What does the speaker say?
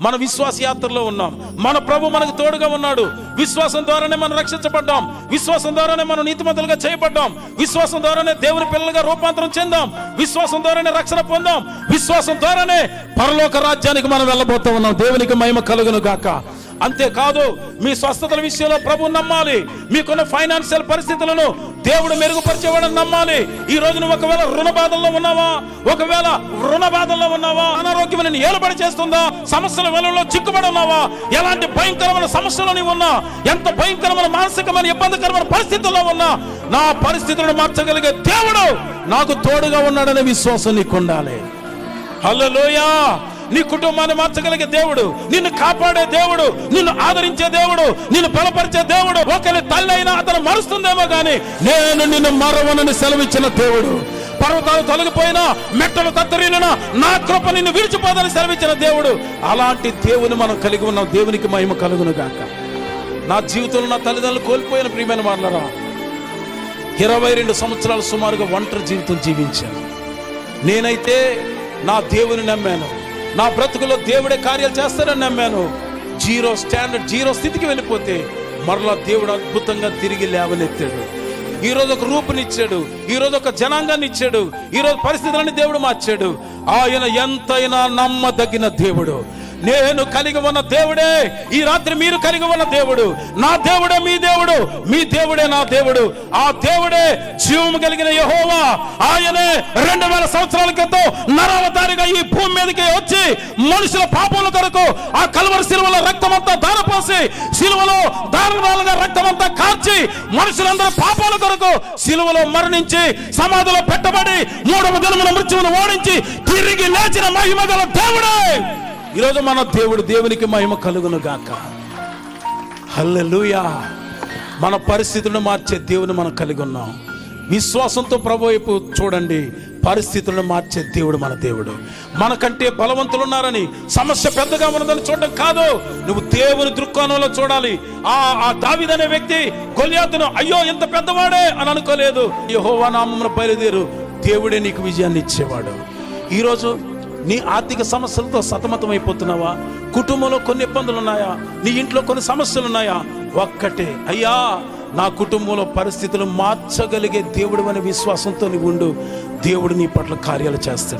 మన విశ్వాస యాత్రలో ఉన్నాం. మన ప్రభు మనకు తోడుగా ఉన్నాడు. విశ్వాసం ద్వారానే మనం రక్షించబడ్డాం. విశ్వాసం ద్వారానే మనం నీతిమంతులుగా చేయబడ్డాం. విశ్వాసం ద్వారానే దేవుని పిల్లలుగా రూపాంతరం చెందాం. విశ్వాసం ద్వారానే రక్షణ పొందాం. విశ్వాసం ద్వారానే పరలోక రాజ్యానికి మనం వెళ్ళబోతా ఉన్నాం. దేవునికి మహిమ కలుగును గాక. అంతేకాదు మీ స్వస్థతల విషయంలో ప్రభు నమ్మాలి. మీకున్న ఫైనాన్షియల్ పరిస్థితులను దేవుడు మెరుగుపరిచేవాడని నమ్మాలి. ఈ రోజు నువ్వు ఒకవేళ రుణ బాధల్లో ఉన్నావా? ఒకవేళ రుణ బాధల్లో ఉన్నావా? అనారోగ్యం నేను ఏలుబడి చేస్తుందా? సమస్యల వెలలో చిక్కుబడి ఉన్నావా? ఎలాంటి భయంకరమైన సమస్యలు నీవు ఉన్నా? ఎంత భయంకరమైన మానసికమైన ఇబ్బందికరమైన పరిస్థితుల్లో ఉన్నా? నా పరిస్థితులను మార్చగలిగే దేవుడు నాకు తోడుగా ఉన్నాడనే విశ్వాసం నీకు ఉండాలి హల్లెలూయా! నీ కుటుంబాన్ని మార్చగలిగే దేవుడు నిన్ను కాపాడే దేవుడు నిన్ను ఆదరించే దేవుడు నిన్ను బలపరిచే దేవుడు ఒకరి తల్లైనా అతను మరుస్తుందేమో గాని నేను నిన్ను మరవనని సెలవిచ్చిన దేవుడు. పర్వతాలు తొలగిపోయినా మెట్టలు తత్తరిల్లినా నా కృప నిన్ను విడిచిపోదని సెలవిచ్చిన దేవుడు. అలాంటి దేవుని మనం కలిగి ఉన్నాం దేవునికి మహిమ కలుగును గాక నా జీవితంలో నా తల్లిదండ్రులు కోల్పోయిన ప్రియమైన వాళ్ళరా ఇరవై రెండు సంవత్సరాలు సుమారుగా ఒంటరి జీవితం జీవించాను. నేనైతే నా దేవుని నమ్మాను. నా బ్రతుకులో దేవుడే కార్యాలు చేస్తారని నమ్మాను. జీరో స్టాండర్డ్ జీరో స్థితికి వెళ్ళిపోతే మరలా దేవుడు అద్భుతంగా తిరిగి లేవనెత్తాడు. ఈరోజు ఒక రూపునిచ్చాడు ఈరోజు ఒక జనాంగాన్ని ఇచ్చాడు ఈరోజు రోజు పరిస్థితులన్నీ దేవుడు మార్చాడు. ఆయన ఎంతైనా నమ్మదగిన దేవుడు. నేను కలిగి ఉన్న దేవుడే. ఈ రాత్రి మీరు కలిగి ఉన్న దేవుడు. నా దేవుడే మీ దేవుడు. మీ దేవుడే నా దేవుడు. ఆ దేవుడే జీవము కలిగిన యహోవా. ఆయనే రెండు వేల సంవత్సరాల క్రితం నరవతారిగా ఈ భూమి మీదకి వచ్చి మనుషుల పాపముల కొరకు ఆ కలువరి శిలువలో రక్తమంతా దారపోసి శిలువలో దారుణాలుగా రక్తమంతా కార్చి మనుషులందరూ పాపాల కొరకు శిలువలో మరణించి సమాధిలో పెట్టబడి మూడవ దినమున మృత్యువును ఓడించి తిరిగి లేచిన మహిమ గల దేవుడే. ఈరోజు మన దేవుడు దేవునికి మహిమ కలుగును గాక. హల్లెలూయా. మన పరిస్థితులను మార్చే దేవుని మనం కలిగి ఉన్నాం. విశ్వాసంతో ప్రభు వైపు చూడండి. పరిస్థితులను మార్చే దేవుడు మన దేవుడు. మనకంటే బలవంతులు ఉన్నారని సమస్య పెద్దగా ఉన్నదని చూడడం కాదు. నువ్వు దేవుని దృక్కోణంలో చూడాలి. ఆ ఆ దావిదనే వ్యక్తి గొలియాతును అయ్యో ఇంత పెద్దవాడే అని అనుకోలేదు. యహోవా నామమున బయలుదేరు. దేవుడే నీకు విజయాన్ని ఇచ్చేవాడు. ఈరోజు నీ ఆర్థిక సమస్యలతో సతమతం అయిపోతున్నావా కుటుంబంలో కొన్ని ఇబ్బందులు ఉన్నాయా నీ ఇంట్లో కొన్ని సమస్యలు ఉన్నాయా ఒక్కటే. అయ్యా నా కుటుంబంలో పరిస్థితులు మార్చగలిగే దేవుడు అనే విశ్వాసంతో నీవు ఉండు. దేవుడు నీ పట్ల కార్యాలు చేస్తాడు.